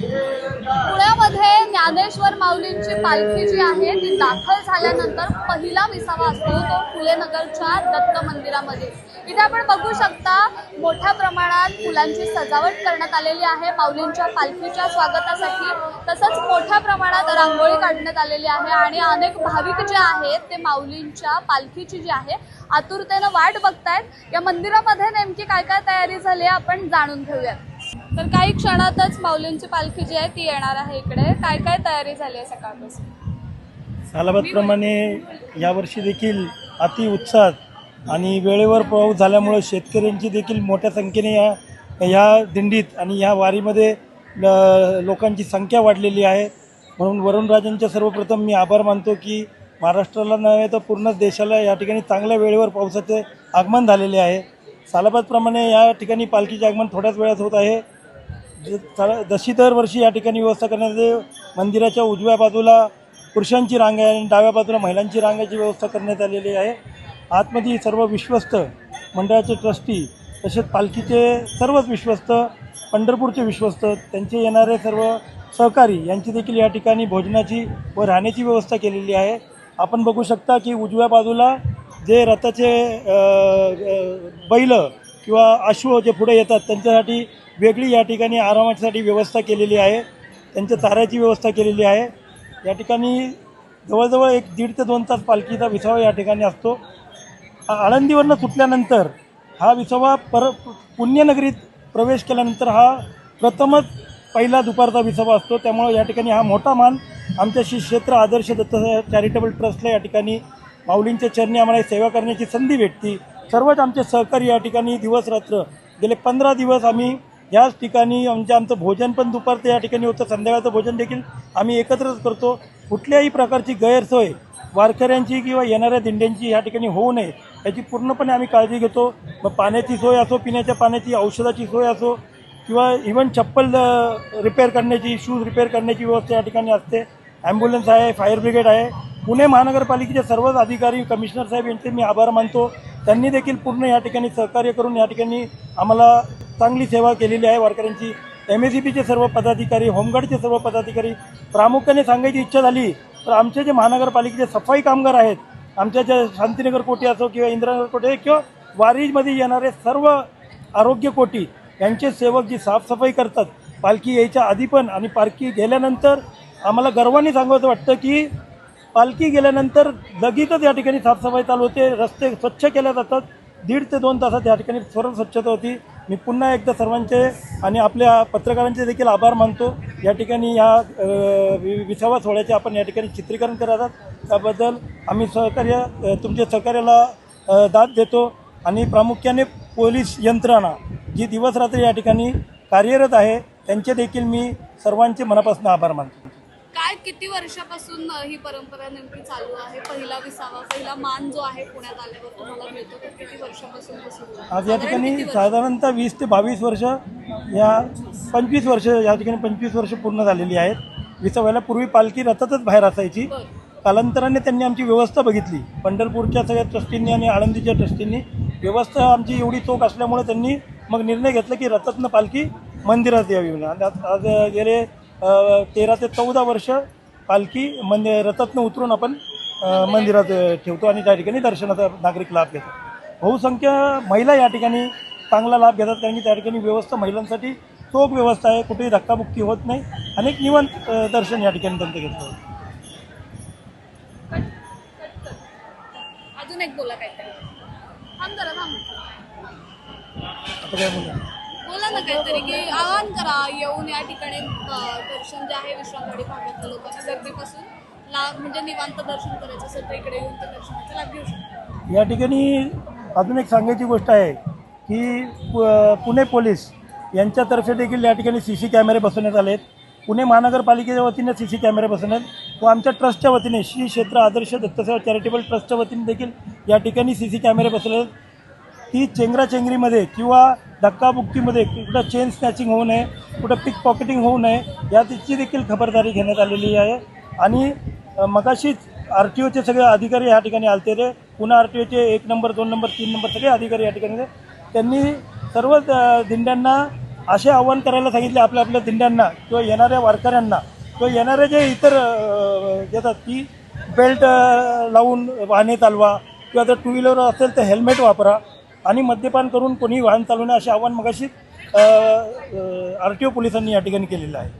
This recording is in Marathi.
पुण्यामध्ये ज्ञानेश्वर माऊलींची पालखी जी आहे ती दाखल झाल्यानंतर पहिला विसावा असतो तो फुलेनगरच्या दत्त मंदिरामध्ये. इथे आपण बघू शकता मोठ्या प्रमाणात फुलांची सजावट करण्यात आलेली आहे. माऊलींच्या पालखीच्या स्वागतासाठी तसंच मोठ्या प्रमाणात रांगोळी काढण्यात आलेली आहे आणि अनेक भाविक जे आहेत ते माऊलींच्या पालखीची जी आहे आतुरतेनं वाट बघतायत. या मंदिरामध्ये नेमकी काय काय तयारी झाली आहे आपण जाणून घेऊयात. तर काही क्षणातच माऊलींची पालखी जी आहे ती येणार आहे इकडे. काय काय तयारी झाली आहे सकाळपासून? सालाबादप्रमाणे यावर्षी देखील अति उत्साहात आणि वेळेवर पाऊस झाल्यामुळे शेतकऱ्यांची देखील मोठ्या संख्येने या ह्या दिंडीत आणि ह्या वारीमध्ये ल- लोकांची संख्या वाढलेली आहे. म्हणून वरुणराजांच्या सर्वप्रथम मी आभार मानतो की महाराष्ट्राला नव्हे तर पूर्ण देशाला या ठिकाणी चांगल्या वेळेवर पावसाचे आगमन झालेले आहे. सालाबादप्रमाणे या ठिकाणी पालखीचे आगमन थोड्याच वेळात होत आहे. जशी दरवर्षी या ठिकाणी व्यवस्था करण्यात येते मंदिराच्या उजव्या बाजूला पुरुषांची रांग आहे आणि डाव्या बाजूला महिलांची रांगाची व्यवस्था करण्यात आलेली आहे. आतमध्ये सर्व विश्वस्त मंडळाचे ट्रस्टी तसेच पालखीचे सर्वच विश्वस्त पंढरपूरचे विश्वस्त त्यांचे येणारे सर्व सहकारी यांची देखील या ठिकाणी भोजनाची व राहण्याची व्यवस्था केलेली आहे. आपण बघू शकता की उजव्या बाजूला जे रथाचे बैल किंवा अश्व जे पुढे येतात त्यांच्यासाठी वेगळी या ठिकाणी आरामासाठी व्यवस्था केलेली आहे. त्यांच्या चाऱ्याची व्यवस्था केलेली आहे. या ठिकाणी जवळजवळ एक दीड ते दोन तास पालखीचा विसावा या ठिकाणी असतो. आळंदीवरनं सुटल्यानंतर हा विसावा पर पुण्यनगरीत प्रवेश केल्यानंतर हा प्रथमच पहिला दुपारचा विसावा असतो. त्यामुळे या ठिकाणी हा मोठा मान आमच्या श्री क्षेत्र आदर्श दत्त चॅरिटेबल ट्रस्टला या ठिकाणी माऊलींच्या चरणी आम्हाला सेवा करण्याची संधी भेटती. सर्वच आमचे सहकारी या ठिकाणी दिवस रात्र गेले पंधरा दिवस आम्ही याच ठिकाणी म्हणजे आमचं भोजन पण दुपारचं या ठिकाणी होतं. संध्याकाळचं भोजन देखील आम्ही एकत्रच करतो. कुठल्याही प्रकारची गैरसोय वारकऱ्यांची किंवा येणाऱ्या दिंड्यांची या ठिकाणी होऊ नये याची पूर्णपणे आम्ही काळजी घेतो. मग पाण्याची सोय असो पिण्याच्या पाण्याची औषधाची सोय असो किंवा इव्हन चप्पल रिपेअर करण्याची शूज रिपेअर करण्याची व्यवस्था या ठिकाणी असते. ॲम्ब्युलन्स आहे फायर ब्रिगेड आहे. पुणे महानगरपालिकेचे सर्वच अधिकारी कमिशनर साहेब यांचे मी आभार मानतो. त्यांनी देखील पूर्ण या ठिकाणी सहकार्य करून या ठिकाणी आम्हाला चांगली सेवा केलेली आहे वारकऱ्यांची. एम एस सी बीचे सर्व पदाधिकारी होमगार्डचे सर्व पदाधिकारी प्रामुख्याने सांगायची इच्छा झाली तर आमचे जे महानगरपालिकेचे सफाई कामगार आहेत आमच्या ज्या शांतीनगर कोटी असो किंवा इंदिरानगर कोटी किंवा वारीमध्ये येणारे सर्व आरोग्य कोटी यांचे सेवक जी साफसफाई करतात पालखी यायच्या आधी पण आणि पालखी गेल्यानंतर आम्हाला गर्वाने सांगायचं वाटतं की पालखी गेल्यानंतर लगेचच या ठिकाणी साफसफाई चालू होते रस्ते स्वच्छ केले जातात दीड ते दोन तासात या ठिकाणी सर्व स्वच्छता होती. मी पुन्हा एकदा सर्वांचे आणि आपल्या पत्रकारांचे देखील आभार मानतो. या ठिकाणी या वि- विसावा सोहळ्याचे आपण या ठिकाणी चित्रीकरण करत आहात. त्याबद्दल आम्ही सहकार्य तुमच्या सहकार्याला दाद देतो आणि प्रामुख्याने पोलीस यंत्रणा जी दिवसरात्र या ठिकाणी कार्यरत आहे त्यांचे देखील मी सर्वांचे मनापासून आभार मानतो. काय किती वर्षापासून ही परंपरा नेमकी चालू आहे पहिला विसावा पहिला मान जो आहे पुण्यात आल्यावर तुम्हाला मिळतो तो किती वर्षापासून? आज या ठिकाणी? साधारणतः वीस ते बावीस वर्ष या पंचवीस वर्ष या ठिकाणी पंचवीस वर्ष पूर्ण झालेली आहेत विसाव्याला पूर्वी पालखी रथातच बाहेर असायची. कालांतराने त्यांनी आमची व्यवस्था बघितली पंढरपूरच्या सगळ्या ट्रस्टींनी आणि आळंदीच्या ट्रस्टींनी व्यवस्था आमची एवढी चोख असल्यामुळे त्यांनी मग निर्णय घेतला की रथातनं पालखी मंदिरात यावी म्हणून आज गेले तेरा ते चौदा वर्ष पालखी मंदिर रथातनं उतरून आपण मंदिरात ठेवतो आणि त्या ठिकाणी दर्शनाचा नागरिक लाभ घेतो बहुसंख्य महिला या ठिकाणी चांगला लाभ घेतात कारण की त्या ठिकाणी व्यवस्था महिलांसाठी चोख व्यवस्था आहे कुठेही धक्काबुक्की होत नाही. अनेक निवांत दर्शन या ठिकाणी त्यांचं घेतलं अजून एक बोला थांब. आता काय बोलू? बोला ना काहीतरी की आवाहन करा येऊन या ठिकाणी अ, दर्शन जे आहे विश्रामवाडी भागातल्या लोकांना गर्दीपासून. लाभ म्हणजे निवांत दर्शन करायचं असेल तर इकडे येऊन ते दर्शनाचा लाभ घेऊ शकतो. या ठिकाणी अजून एक सांगायची गोष्ट आहे की पु- पुणे पोलीस यांच्यातर्फे देखील या ठिकाणी सी सी कॅमेरे बसवण्यात आले आहेत. पुणे महानगरपालिकेच्या वतीने सी सी कॅमेरे बसवण्यात व आमच्या ट्रस्टच्या वतीने श्री क्षेत्र आदर्श दत्तसेवा चॅरिटेबल ट्रस्टच्या वतीने देखील या ठिकाणी सी सी कॅमेरे बसवले आहेत. ती चेंगराचेंगरीमध्ये किंवा धक्काबुक्कीमध्ये कुठं चेन स्नॅचिंग होऊ नये कुठं पिक पॉकेटिंग होऊ नये या तिची देखील खबरदारी घेण्यात आलेली आहे. आणि मगाशीच आर टी ओचे सगळे अधिकारी या ठिकाणी आलते ते पुन्हा आर टी ओचे एक नंबर दोन नंबर तीन नंबर सगळे अधिकारी या ठिकाणी त्यांनी सर्व दिंड्यांना असे आव्हान करायला सांगितले आपल्या आपल्या दिंड्यांना किंवा येणाऱ्या वारकऱ्यांना किंवा येणारे जे इतर येतात की बेल्ट लावून वाहने चालवा किंवा जर टू व्हीलर असेल तर हेल्मेट वापरा. आणि मद्यपान करून कोणी वाहन चालवणे असे आव्हान मगाशी आर टी ओ पोलिसांनी या ठिकाणी केलेलं आहे.